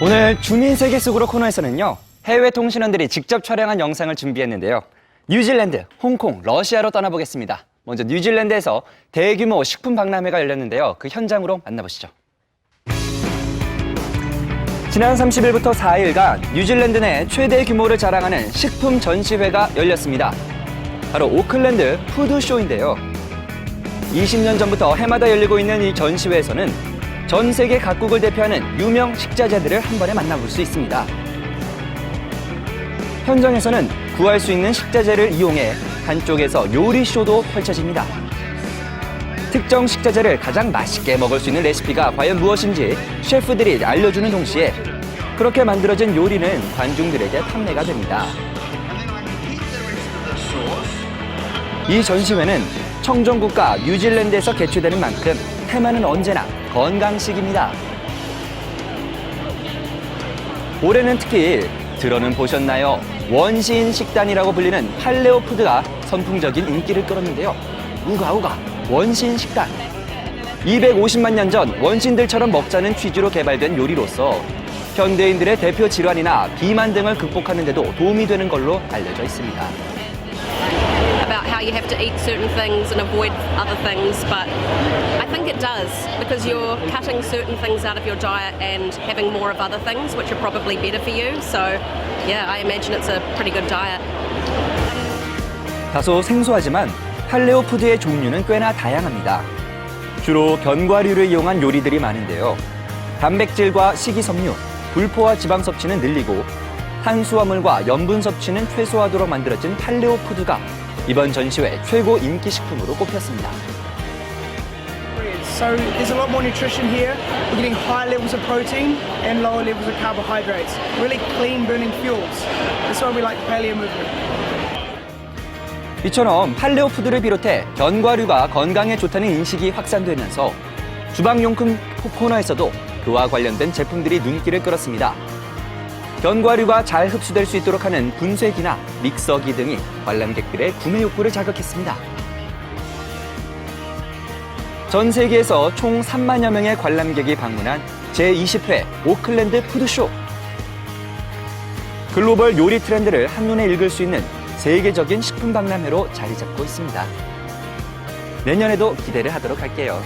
오늘 주민 세계 속으로 코너에서는요. 해외 통신원들이 직접 촬영한 영상을 준비했는데요. 뉴질랜드, 홍콩, 러시아로 떠나보겠습니다. 먼저 뉴질랜드에서 대규모 식품 박람회가 열렸는데요. 그 현장으로 만나보시죠. 지난 30일부터 4일간 뉴질랜드 내 최대 규모를 자랑하는 식품 전시회가 열렸습니다. 바로 오클랜드 푸드쇼인데요. 20년 전부터 해마다 열리고 있는 이 전시회에서는 전 세계 각국을 대표하는 유명 식자재들을 한 번에 만나볼 수 있습니다. 현장에서는 구할 수 있는 식자재를 이용해 한쪽에서 요리쇼도 펼쳐집니다. 특정 식자재를 가장 맛있게 먹을 수 있는 레시피가 과연 무엇인지 셰프들이 알려주는 동시에 그렇게 만들어진 요리는 관중들에게 판매가 됩니다. 이 전시회는 청정국가 뉴질랜드에서 개최되는 만큼 테마는 언제나 건강식입니다. 올해는 특히 들어는 보셨나요? 원시인 식단이라고 불리는 팔레오 푸드가 선풍적인 인기를 끌었는데요. 우가 우가 원시인 식단. 250만 년 전 원신들처럼 먹자는 취지로 개발된 요리로서 현대인들의 대표 질환이나 비만 등을 극복하는 데도 도움이 되는 걸로 알려져 있습니다. about how you have to eat certain things and avoid other things, but does because you're cutting certain things out of your diet and having more of other things, which are probably better for you. So, yeah, I imagine it's a pretty good diet. 다소 생소하지만 팔레오 푸드의 종류는 꽤나 다양합니다. 주로 견과류를 이용한 요리들이 많은데요. 단백질과 식이섬유, 불포화 지방 섭취는 늘리고 탄수화물과 염분 섭취는 최소화하도록 만들어진 팔레오 푸드가 이번 전시회 최고 인기 식품으로 꼽혔습니다. So there's a lot more nutrition here. We're getting high levels of protein and lower levels of carbohydrates. Really clean burning fuels. That's why we like the paleo movement. 이처럼 팔레오 푸드를 비롯해 견과류가 건강에 좋다는 인식이 확산되면서 주방용품 코너에서도 그와 관련된 제품들이 눈길을 끌었습니다. 견과류가 잘 흡수될 수 있도록 하는 분쇄기나 믹서기 등이 관람객들의 구매 욕구를 자극했습니다. 전 세계에서 총 3만여 명의 관람객이 방문한 제20회 오클랜드 푸드쇼. 글로벌 요리 트렌드를 한눈에 읽을 수 있는 세계적인 식품 박람회로 자리 잡고 있습니다. 내년에도 기대를 하도록 할게요.